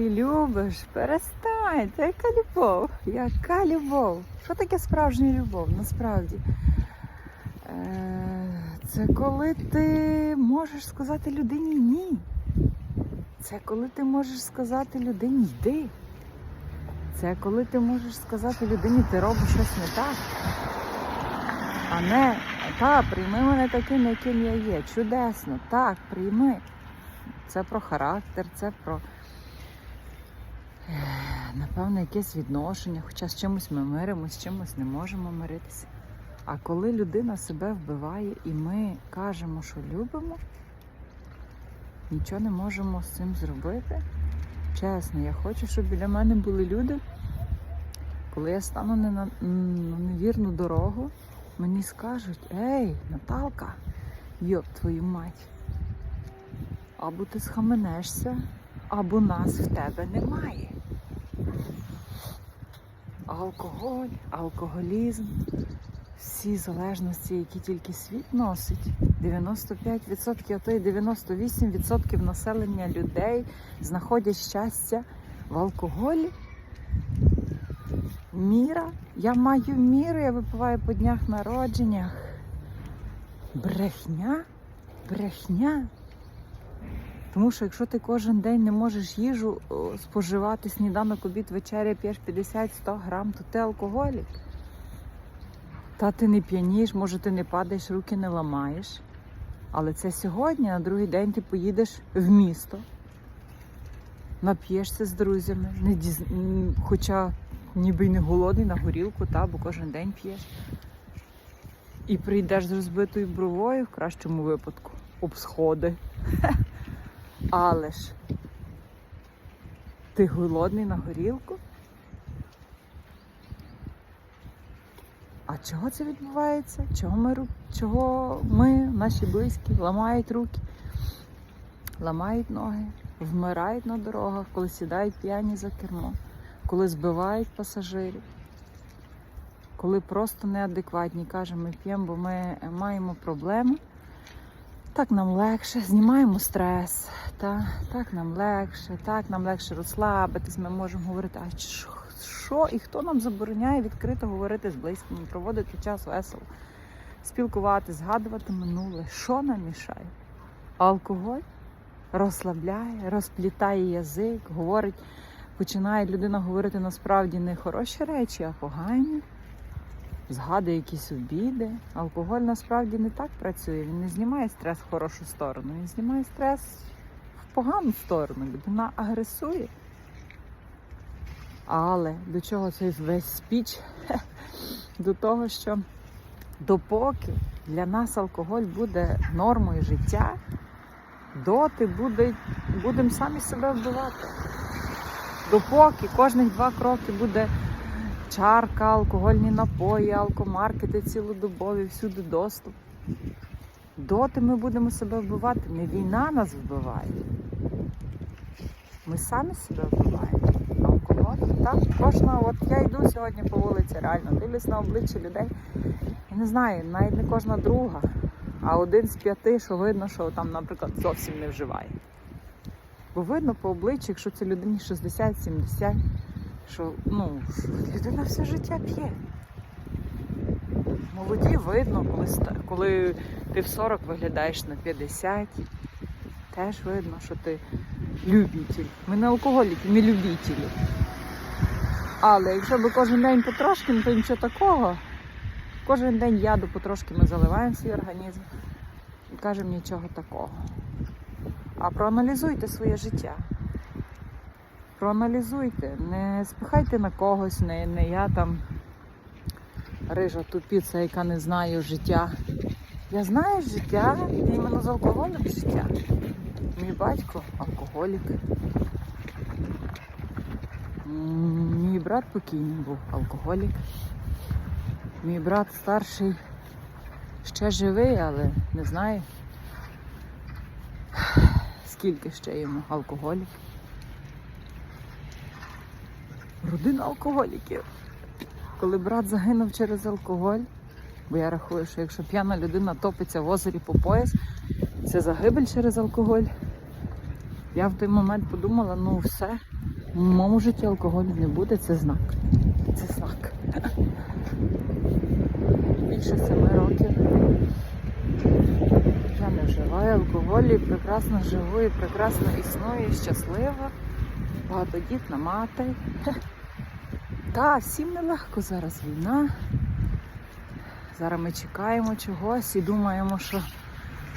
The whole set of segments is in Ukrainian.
ти любиш, перестань, це яка любов, яка любов. Що таке справжня любов насправді? Е, Це коли ти можеш сказати людині ні. Це коли ти можеш сказати людині йди. Це коли ти можеш сказати людині, ти робиш щось не так. А не та, прийми мене таким, яким я є. Чудесно, так, прийми. Це про характер, це про, напевно, якесь відношення, хоча з чимось ми миримось, з чимось не можемо миритися. А коли людина себе вбиває і ми кажемо, що любимо, нічого не можемо з цим зробити. Чесно, я хочу, щоб біля мене були люди. Коли я стану не на, на невірну дорогу, мені скажуть: Ей, Наталка, йоп твою мать, або ти схаменешся, або нас в тебе немає. Алкоголь, алкоголізм, всі залежності, які тільки світ носить. 95%, а то й 98% населення людей знаходять щастя в алкоголі. Міра. Я маю міру, я випиваю по днях народженнях. Брехня? Брехня. Тому що якщо ти кожен день не можеш їжу споживати, сніданок, обід, вечеря, п'єш 50-100 грам, то ти алкоголік. Та ти не п'янієш, може ти не падаєш, руки не ламаєш. Але це сьогодні, на другий день ти поїдеш в місто, нап'єшся з друзями, не діз... хоча ніби й не голодний на горілку, та, бо кожен день п'єш. І прийдеш з розбитою бровою, в кращому випадку, об сходи. Але ж ти голодний на горілку? А чого це відбувається? Чого ми, чого ми, наші близькі, ламають руки, ламають ноги, вмирають на дорогах, коли сідають п'яні за кермо, коли збивають пасажирів, коли просто неадекватні кажемо, ми п'ємо, бо ми маємо проблеми. Так нам легше, знімаємо стрес, та, так нам легше, так нам легше розслабитись, ми можемо говорити, а що, і хто нам забороняє відкрито говорити з близькими, проводити час весело, спілкувати, згадувати минуле, що нам мішає? Алкоголь розслабляє, розплітає язик, говорить, починає людина говорити насправді не хороші речі, а погані згадує якісь обіди. Алкоголь насправді не так працює. Він не знімає стрес в хорошу сторону, він знімає стрес в погану сторону. Людина агресує. Але до чого цей весь спіч? До того, що допоки для нас алкоголь буде нормою життя, доти буде, будемо самі себе вбивати. Допоки кожних два кроки буде чарка, алкогольні напої, алкомаркети цілодобові, всюди доступ. Доти ми будемо себе вбивати. Не війна нас вбиває. Ми самі себе вбиваємо. Алкоголь. Так, кожна, от я йду сьогодні по вулиці, реально, дивлюсь на обличчя людей. Я не знаю, навіть не кожна друга, а один з п'яти, що видно, що там, наприклад, зовсім не вживає. Бо видно по обличчю, якщо це людині 60-70, що ну, людина все життя п'є. Молоді видно, коли, коли ти в 40 виглядаєш на 50, теж видно, що ти любитель. Ми не алкоголіки, ми любителі. Але якщо би кожен день потрошки, ну, то нічого такого. Кожен день яду потрошки ми заливаємо свій організм і кажемо нічого такого. А проаналізуйте своє життя. Проаналізуйте, не спихайте на когось, не, не я там рижа тупіця, яка не знає життя. Я знаю життя іменно з алкоголем життя. Мій батько алкоголік. Мій брат покійний був алкоголік. Мій брат старший ще живий, але не знаю, скільки ще йому алкоголік. Родина алкоголіків. Коли брат загинув через алкоголь, бо я рахую, що якщо п'яна людина топиться в озері по пояс, це загибель через алкоголь. Я в той момент подумала, ну все, в моєму житті алкоголю не буде, це знак. Це знак. Більше семи років. Я не вживаю алкоголю, і прекрасно живу, і прекрасно існую, і щаслива. Багатодітна мати. Та, всім нелегко зараз війна. Зараз ми чекаємо чогось і думаємо, що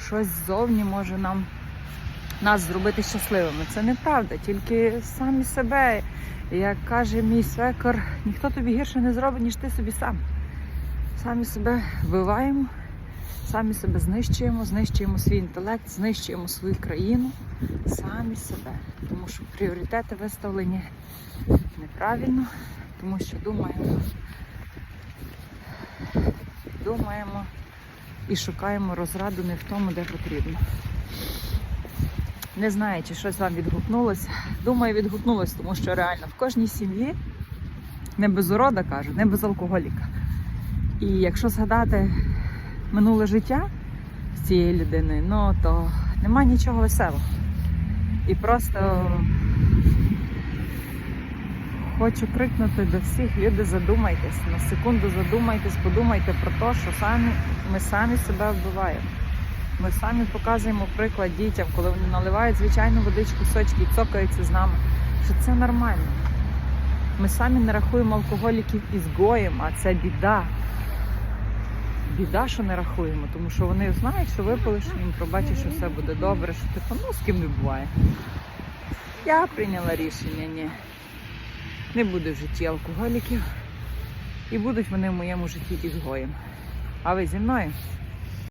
щось ззовні може нам нас зробити щасливими. Це неправда, тільки самі себе. Як каже мій свекор, ніхто тобі гірше не зробить, ніж ти собі сам. Самі себе вбиваємо, самі себе знищуємо, знищуємо свій інтелект, знищуємо свою країну, самі себе. Тому що пріоритети виставлені неправильно, тому що думаємо, думаємо і шукаємо розраду не в тому, де потрібно. Не знаю, чи щось вам відгукнулося. Думаю, відгукнулося, тому що реально в кожній сім'ї не без урода кажу, не без алкоголіка. І якщо згадати минуле життя з цією людиною, ну то нема нічого веселого. І просто хочу крикнути до всіх, люди, задумайтесь, на секунду задумайтесь, подумайте про те, що самі, ми самі себе вбиваємо. Ми самі показуємо приклад дітям, коли вони наливають звичайну водичку, сочки і цокаються з нами, що це нормально. Ми самі не рахуємо алкоголіків ізгоєм, а це біда. Біда, що не рахуємо, тому що вони знають, що випили, що їм пробачать, що все буде добре, що типу, ну з ким не буває. Я прийняла рішення, ні. Не буде в житті алкоголіків. І будуть вони в моєму житті ізгоєм. А ви зі мною?